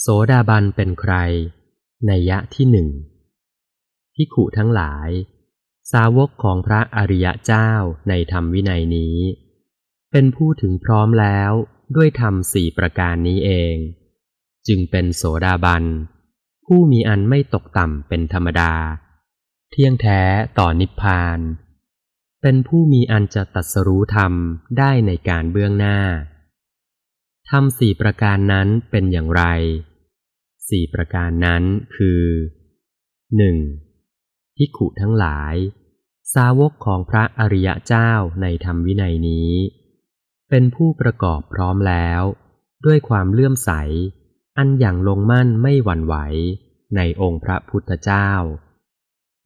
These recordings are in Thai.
โสดาบันเป็นใคร ในยะที่หนึ่งพิขุทั้งหลาย สาวกของพระอริยเจ้าในธรรมวินัยนี้ เป็นผู้ถึงพร้อมแล้วด้วยธรรมสี่ประการนี้เอง จึงเป็นโสดาบัน ผู้มีอันไม่ตกต่ำเป็นธรรมดา เที่ยงแท้ต่อนิพพาน เป็นผู้มีอันจะตัดสรู้ธรรมได้ในการเบื้องหน้า ธรรมสี่ประการนั้นเป็นอย่างไรสี่ประการนั้นคือหนึ่งพิขุทั้งหลาย สาวกของพระอริยเจ้าในธรรมวินัยนี้ เป็นผู้ประกอบพร้อมแล้ว ด้วยความเลื่อมใส อันอย่างลงมั่นไม่หวั่นไหวในองค์พระพุทธเจ้า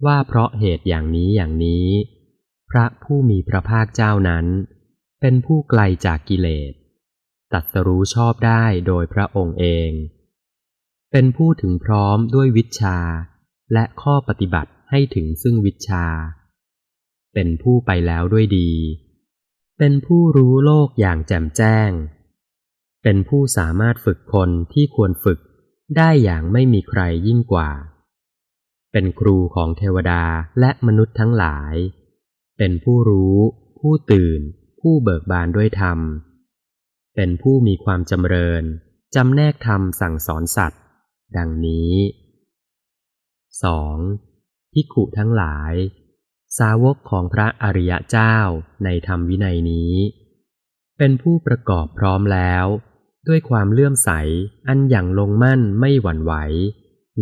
ว่าเพราะเหตุอย่างนี้อย่างนี้ พระผู้มีพระภาคเจ้านั้น เป็นผู้ไกลจากกิเลส ตัดสรู้ชอบได้โดยพระองค์เอง เป็นผู้ถึงพร้อมด้วยวิชา และข้อปฏิบัติให้ถึงซึ่งวิชา เป็นผู้ไปแล้วด้วยดี เป็นผู้รู้โลกอย่างแจ่มแจ้ง เป็นผู้สามารถฝึกคนที่ควรฝึกได้อย่างไม่มีใครยิ่งกว่า เป็นครูของเทวดาและมนุษย์ทั้งหลาย เป็นผู้รู้ ผู้ตื่น ผู้เบิกบานด้วยธรรม เป็นผู้มีความจำเริญ จำแนกธรรมสั่งสอนสัตว์ ดังนี้ 2. พิขุทั้งหลาย สาวกของพระอริยเจ้าในธรรมวินัยนี้ เป็นผู้ประกอบพร้อมแล้ว ด้วยความเลื่อมใสอันอย่างลงมั่นไม่หวั่นไหว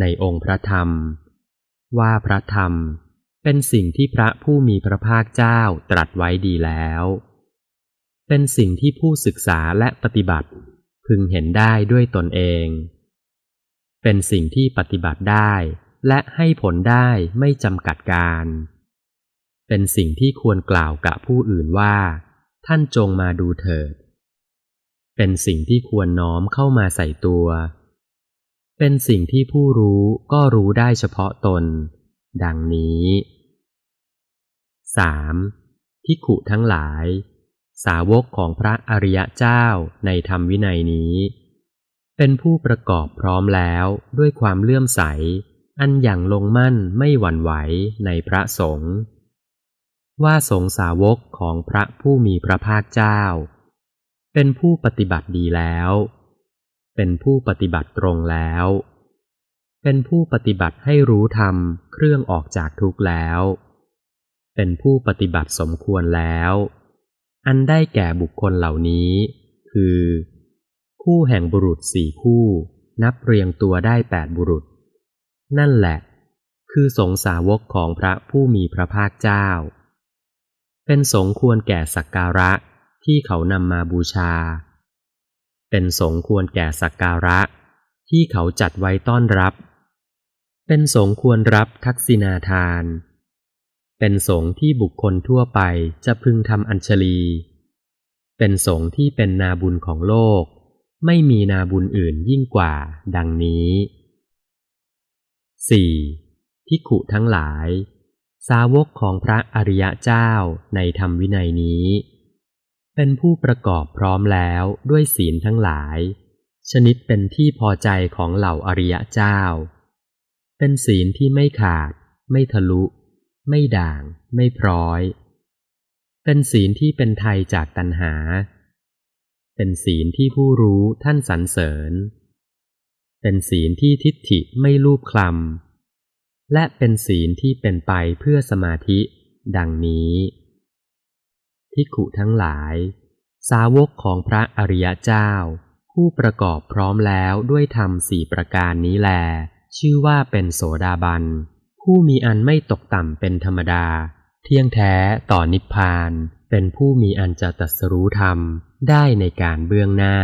ในองค์พระธรรม ว่าพระธรรมเป็นสิ่งที่พระผู้มีพระภาคเจ้าตรัสไว้ดีแล้ว เป็นสิ่งที่ผู้ศึกษาและปฏิบัติ พึงเห็นได้ด้วยตนเอง เป็นสิ่งที่ปฏิบัติได้ และให้ผลได้ไม่จำกัดการ เป็นสิ่งที่ควรกล่าวกับผู้อื่นว่า ท่านจงมาดูเถิด เป็นสิ่งที่ควรน้อมเข้ามาใส่ตัว เป็นสิ่งที่ผู้รู้ก็รู้ได้เฉพาะตน ดังนี้ 3. พิขุทั้งหลาย สาวกของพระอริยเจ้าในธรรมวินัยนี้ เป็นผู้ประกอบพร้อมแล้วด้วยความเลื่อมใส อันอย่างลงมั่นไม่หวั่นไหวในพระสงฆ์ว่าสงสาวกของพระผู้มีพระภาคเจ้า เป็นผู้ปฏิบัติดีแล้ว เป็นผู้ปฏิบัติตรงแล้ว เป็นผู้ปฏิบัติให้รู้ธรรมเครื่องออกจากทุกข์แล้ว เป็นผู้ปฏิบัติสมควรแล้ว อันได้แก่บุคคลเหล่านี้ คือ คู่แห่งบุรุษสี่คู่ นับเรียงตัวได้แปดบุรุษ นั่นแหละ คือสงสาวกของพระผู้มีพระภาคเจ้า เป็นสงควรแก่สักการะที่เขานำมาบูชา เป็นสงควรแก่สักการะที่เขาจัดไว้ต้อนรับ เป็นสงควรรับทักษิณาทาน เป็นสงฆ์ที่บุคคลทั่วไปจะพึงทำอัญชลี เป็นสงฆ์ที่เป็นนาบุญของโลก ไม่มีนาบุญอื่นยิ่งกว่าดังนี้ 4. พิขุทั้งหลาย สาวกของพระอริยเจ้าในธรรมวินัยนี้ เป็นผู้ประกอบพร้อมแล้วด้วยศีลทั้งหลาย ชนิดเป็นที่พอใจของเหล่าอริยเจ้า เป็นศีลที่ไม่ขาด ไม่ทะลุ ไม่ด่าง ไม่พร้อย เป็นศีลที่เป็นไทยจากตัณหา เป็นศีลที่ผู้รู้ท่านสรรเสริญ เป็นศีลที่ทิฏฐิไม่ลูบคลำ และเป็นศีลที่เป็นไปเพื่อสมาธิ ดังนี้ทิขุทั้งหลาย สาวกของพระอริยเจ้า ผู้ประกอบพร้อมแล้วด้วยธรรมสี่ประการนี้แล ชื่อว่าเป็นโสดาบัน ผู้มีอันไม่ตกต่ำเป็นธรรมดา เที่ยงแท้ต่อนิพพาน เป็นผู้มีอันจะตัสรู้ธรรมได้ในการเบื้องหน้า